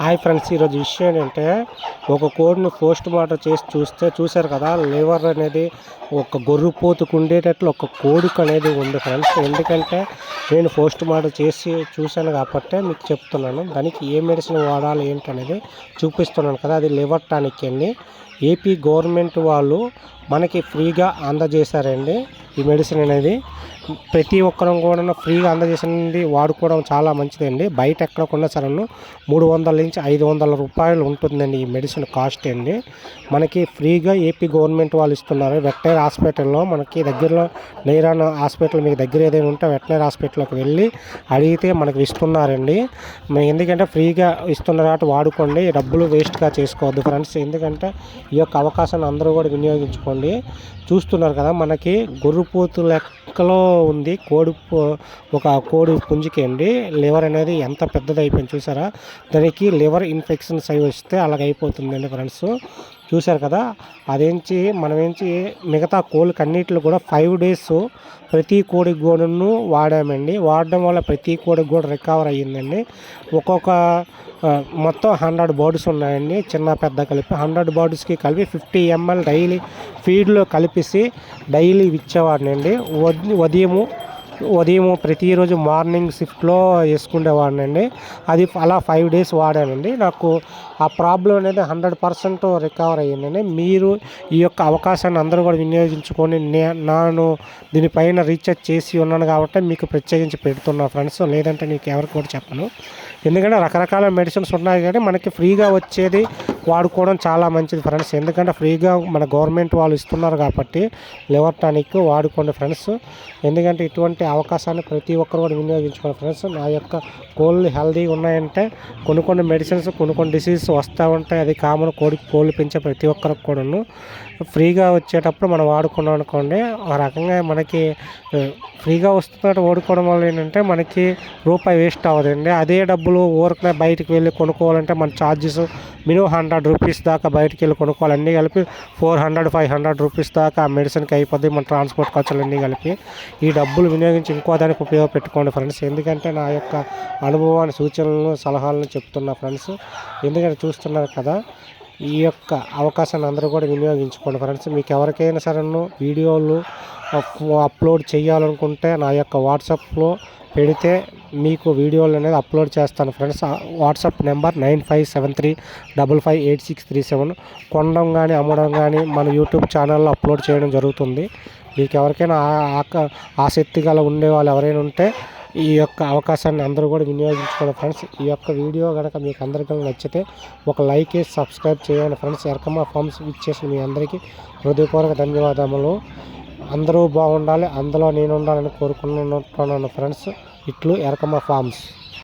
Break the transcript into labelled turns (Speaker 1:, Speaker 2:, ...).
Speaker 1: Hi friends ఈరోజు విషయం ఏంటంటే ఒక కోడిని పోస్ట్ మార్టం చేసి చూస్తే చూశారు కదా లివర్ అనేది ఒక గొర్రె పోతుకు ఉండేటట్లు ఒక కోడికి అనేది ఉంది ఫ్రెండ్స్. ఎందుకంటే నేను పోస్ట్ మార్టం చేసి చూశాను కాబట్టి మీకు చెప్తున్నాను దానికి ఏ మెడిసిన్ వాడాలి ఏంటనేది చూపిస్తున్నాను కదా అది లివర్ టానిక్ అండి. ఏపీ గవర్నమెంట్ వాళ్ళు మనకి ఫ్రీగా అందజేశారండి ఈ మెడిసిన్ అనేది. ప్రతి ఒక్కరం కూడా ఫ్రీగా అందజేసింది వాడుకోవడం చాలా మంచిదండి. బయట ఎక్కడకుండా సరే మూడు వందల నుంచి ఐదు వందల రూపాయలు ఉంటుందండి ఈ మెడిసిన్ కాస్ట్ అండి. మనకి ఫ్రీగా ఏపీ గవర్నమెంట్ వాళ్ళు ఇస్తున్నారు. వెటనరీ హాస్పిటల్లో మనకి దగ్గరలో నైరాన్ హాస్పిటల్ మీకు దగ్గర ఏదైనా ఉంటే వెటనరీ హాస్పిటల్కి వెళ్ళి అడిగితే మనకి ఇస్తున్నారండి. ఎందుకంటే ఫ్రీగా ఇస్తున్నారు కాబట్టి వాడుకోండి. డబ్బులు వేస్ట్గా చేసుకోవద్దు ఫ్రెండ్స్. ఎందుకంటే ఈ యొక్క అవకాశాన్ని అందరూ కూడా వినియోగించుకోండి. చూస్తున్నారు కదా మనకి గొర్రెపోతు లెక్కలో ఉంది. కోడి ఒక కోడి పుంజుకి అండి. లివర్ అనేది ఎంత పెద్దది అయిపోయింది చూసారా? దానికి లివర్ ఇన్ఫెక్షన్స్ అయి వస్తే అలాగ అయిపోతుందండి ఫ్రెండ్స్. చూశారు కదా? అదేంచి మనమేంచి మిగతా కోళ్ళకి అన్నిటిలో కూడా ఫైవ్ డేస్ ప్రతి కోడి గోడును వాడామండి. వాడడం వల్ల ప్రతి కోడి కూడా రికవర్ అయ్యిందండి. ఒక్కొక్క మొత్తం హండ్రెడ్ బాడీస్ ఉన్నాయండి. చిన్న పెద్ద కలిపి హండ్రెడ్ బాడీస్కి కలిపి ఫిఫ్టీ ఎంఎల్ డైలీ ఫీడ్లో కలిపేసి డైలీ ఇచ్చేవాడినండి. ఉదయము ఉదయం ప్రతిరోజు మార్నింగ్ షిఫ్ట్లో వేసుకునేవాడినండి అది అలా ఫైవ్ డేస్ వాడానండి. నాకు ఆ ప్రాబ్లం అనేది హండ్రెడ్ పర్సెంట్ రికవర్ అయ్యిందండి. మీరు ఈ యొక్క అవకాశాన్ని అందరూ కూడా వినియోగించుకొని నే నేను దీనిపైన రీఛార్జ్ చేసి ఉన్నాను కాబట్టి మీకు ప్రత్యేకించి పెడుతున్నా ఫ్రెండ్స్. లేదంటే నీకు ఎవరికి కూడా చెప్పను. ఎందుకంటే రకరకాల మెడిసిన్స్ ఉన్నాయి కానీ మనకి ఫ్రీగా వచ్చేది వాడుకోవడం చాలా మంచిది ఫ్రెండ్స్. ఎందుకంటే ఫ్రీగా మన గవర్నమెంట్ వాళ్ళు ఇస్తున్నారు కాబట్టి లివర్ టానిక్ వాడుకోండి ఫ్రెండ్స్. ఎందుకంటే ఇటువంటి అవకాశాన్ని ప్రతి ఒక్కరు కూడా వినియోగించుకోండి ఫ్రెండ్స్. నా యొక్క కోళ్ళు హెల్దీగా ఉన్నాయంటే కొన్ని కొన్ని మెడిసిన్స్ కొన్ని కొన్ని డిసీజెస్ వస్తూ ఉంటాయి. అది కామన్ కోడి కోళ్ళు పెంచే ప్రతి ఒక్కరికి కూడాను. ఫ్రీగా వచ్చేటప్పుడు మనం వాడుకున్నాం అనుకోండి ఆ రకంగా మనకి ఫ్రీగా వస్తున్నట్టు వాడుకోవడం వల్ల ఏంటంటే మనకి రూపాయి వేస్ట్ అవ్వదండి. అదే డబ్బులు ఊరికనే బయటకు వెళ్ళి కొనుక్కోవాలంటే మన ఛార్జెస్ మినిమం హండ్రెడ్ రూపీస్ దాకా బయటకు వెళ్ళి కొనుక్కోవాలి. అన్నీ కలిపి four hundred five hundred rupees దాకా ఆ మెడిసిన్కి అయిపోద్ది మన ట్రాన్స్పోర్ట్ ఖర్చులు అన్నీ కలిపి. ఈ డబ్బులు వినియోగించి ఇంకో దానికి ఉపయోగపెట్టుకోండి ఫ్రెండ్స్. ఎందుకంటే నా యొక్క అనుభవాన్ని సూచనలను సలహాలను చెప్తున్నా ఫ్రెండ్స్ ఎందుకంటే చూస్తున్నారు కదా ఈ యొక్క అవకాశాన్ని అందరూ కూడా వినియోగించుకోండి ఫ్రెండ్స్. మీకు ఎవరికైనా సరే వీడియోలు అప్- అప్లోడ్ చేయాలనుకుంటే నా యొక్క వాట్సాప్లో పెడితే మీకు వీడియోలు అనేది అప్లోడ్ చేస్తాను friends. WhatsApp number nine five seven three double five eight six three seven. కొనడం కానీ అమ్మడం కానీ మన యూట్యూబ్ ఛానల్లో అప్లోడ్ చేయడం జరుగుతుంది. మీకు ఎవరికైనా ఆక- ఆసక్తి గల ఉండే వాళ్ళు ఎవరైనా ఉంటే ఈ యొక్క అవకాశాన్ని అందరూ కూడా వినియోగించుకోండి ఫ్రెండ్స్. ఈ యొక్క వీడియో కనుక మీకు అందరికీ నచ్చితే ఒక లైక్ వేసి సబ్స్క్రైబ్ చేయండి ఫ్రెండ్స్. ఎరకమ్మ ఫార్మ్స్ ఇచ్చేసిన మీ అందరికీ హృదయపూర్వక ధన్యవాదములు. అందరూ బాగుండాలి అందులో నేను ఉండాలని కోరుకుంటున్నాను ఫ్రెండ్స్. ఇట్లు ఎరకమ్మ ఫార్మ్స్.